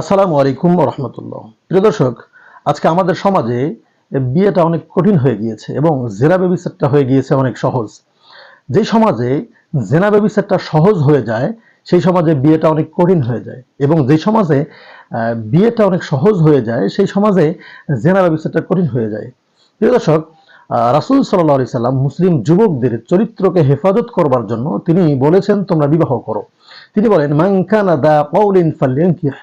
আসসালামু আলাইকুম রহমতুল্লাহ। প্রিয় দর্শক, আজকে আমাদের সমাজে বিয়েটা অনেক কঠিন হয়ে গিয়েছে এবং জেনা ব্যবচারটা হয়ে গিয়েছে অনেক সহজ। যে সমাজে জেনা ব্যবচারটা সহজ হয়ে যায়, সেই সমাজে বিয়েটা অনেক কঠিন হয়ে যায় এবং যে সমাজে বিয়েটা অনেক সহজ হয়ে যায়, সেই সমাজে জেনা ব্যবচারটা কঠিন হয়ে যায়। প্রিয় দর্শক রাসূল সাল্লাহ সাল্লাম মুসলিম যুবকদের চরিত্রকে হেফাজত করবার জন্য তিনি বলেছেন, তোমরা বিবাহ করো। তিনি বলেন মাংকানা দা কৌলিন ফাল্যাঙ্কিহ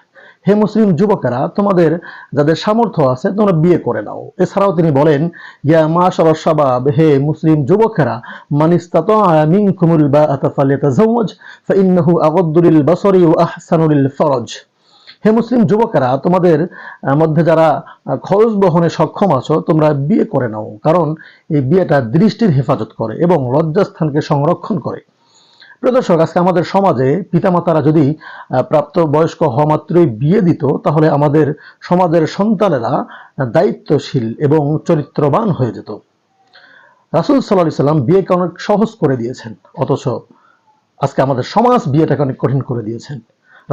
হে মুসলিম যুবকেরা, তোমাদের যাদের সামর্থ্য আছে, তোমরা বিয়ে করে নাও। এছাড়াও তিনি বলেন, ইয়া মাশার শাবাব, হে মুসলিম যুবকেরা মানিস্তাতা মিনকুমুল বাআতা ফালিয়াতাজাওয়াজ, ফাইন্নাহু আগাদ্দু লিল বাসরি ওয়া আহসানু লিল ফরজ। হে মুসলিম যুবকেরা, তোমাদের মধ্যে যারা খরচ বহনে সক্ষম আছো, তোমরা বিয়ে করে নাও, কারণ এই বিয়েটা দৃষ্টির হেফাজত করে এবং লজ্জাস্থানকে সংরক্ষণ করে। প্রিয় দর্শক, আজকে আমাদের সমাজে পিতামাতারা যদি প্রাপ্ত বয়স্ক হওয়া মাত্রই বিয়ে দিত, তাহলে আমাদের সমাজের সন্তানেরা দায়িত্বশীল এবং চরিত্রবান হয়ে যেত। রাসুল সাল্লাহ সাল্লাম বিয়েকে অনেক সহজ করে দিয়েছেন, অথচ আজকে আমাদের সমাজ বিয়েটাকে অনেক কঠিন করে দিয়েছেন।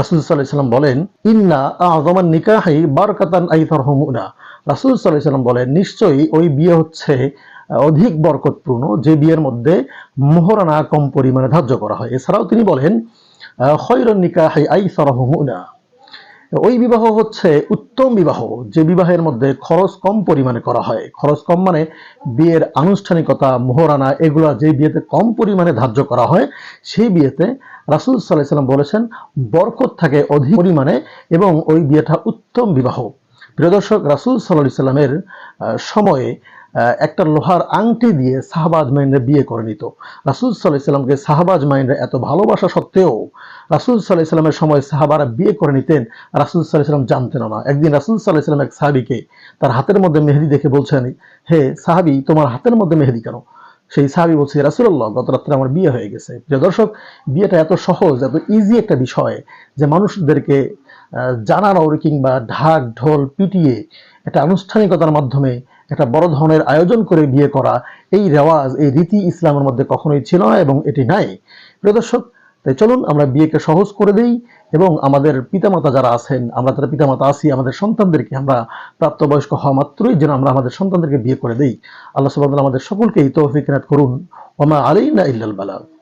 রাসুল সাল্লাহ সাল্লাম বলেন, ইন্না আজমান নিকাহি বারকাতান আইতর হমুনা রাসুল সাল্লাহ সাল্লাম বলেন, নিশ্চয়ই ওই বিয়ে হচ্ছে অধিক বরকতপূর্ণ যে বিয়ের মধ্যে মোহরানা কম পরিমাণে ধার্য করা হয়। এছাড়াও তিনি বলেন খৈরন নিকাহি আইসর ওই বিবাহ হচ্ছে উত্তম বিবাহ, যে বিবাহের মধ্যে খরচ কম পরিমাণে করা হয়। খরচ কম মানে বিয়ের আনুষ্ঠানিকতা, মোহরানা, এগুলা যে বিয়েতে কম পরিমাণে ধার্য করা হয়, সেই বিয়েতে রাসুল সাল্লাহ সাল্লাম বলেছেন, বরকত থাকে অধিক পরিমাণে এবং ওই বিয়েটা উত্তম বিবাহ। প্রিয় দর্শক, রাসুল সাল্লাহ সাল্লামের সময়ে একটা লোহার আংটি দিয়ে সাহাবাজ মাইনরা বিয়ে করে নিত। রাসুল সাল্লাহ সাল্লামকে সাহাবাজ মাইনরা এত ভালোবাসা সত্ত্বেও রাসুল সাল্লাহ সাল্লামের সময় সাহাবারা বিয়ে করে নিতেন রাসুল সাল্লাহ সাল্লাম জানতেন না। একদিন রাসুল সাল্লাহ সাল্লাম এক সাহাবিকে তার হাতের মধ্যে মেহেদি দেখে বলছেন হে সাহাবি তোমার হাতের মধ্যে মেহেদি কেন? সেই সাহাবি বলছে রাসুল্লাহ গত রাত্রে আমার বিয়ে হয়ে গেছে। প্রিয় দর্শক বিয়েটা এত সহজ এত ইজি একটা বিষয় যে মানুষদেরকে আহ, জানানো কিংবা ঢাক ঢোল পিটিয়ে একটা আনুষ্ঠানিকতার মাধ্যমে একটা বড় ধরনের আয়োজন করে বিয়ে করা, এই রেওয়াজ, এই রীতি ইসলামের মধ্যে কখনোই ছিল না এবং এটি নাই। প্রিয় দর্শক, তাই চলুন আমরা বিয়েকে সহজ করে দিই এবং আমাদের পিতামাতা যারা আছেন, আমরা যারা পিতামাতা আছি, আমাদের সন্তানদেরকে আমরা প্রাপ্তবয়স্ক হওয়া মাত্রই যেন আমরা আমাদের সন্তানদেরকে বিয়ে করে দিই। আল্লাহ সুবাহ আমাদের সকলকেই তৌফিক করুন। ওমা আলাইনা ইল্লাল বালাগ